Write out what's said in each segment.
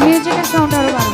মিউজিকের সাউন্ড আরও বাড়বে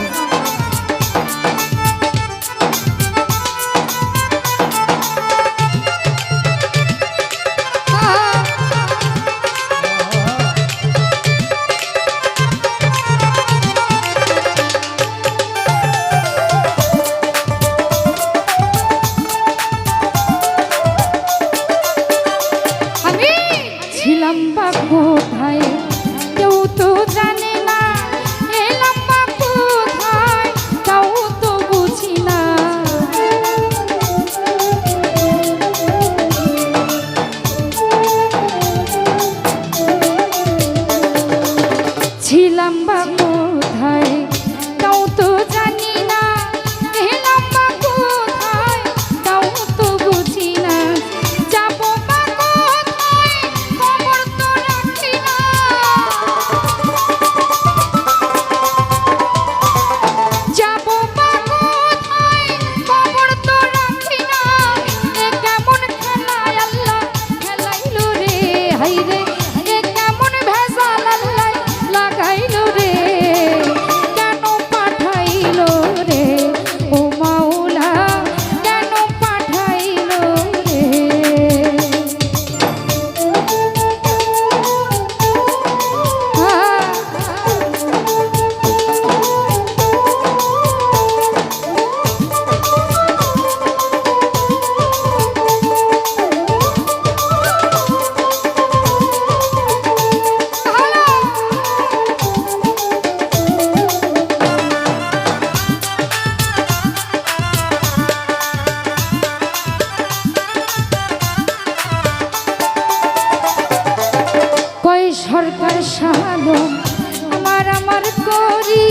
বাইরে সরকার সাধন আমার আমার করি।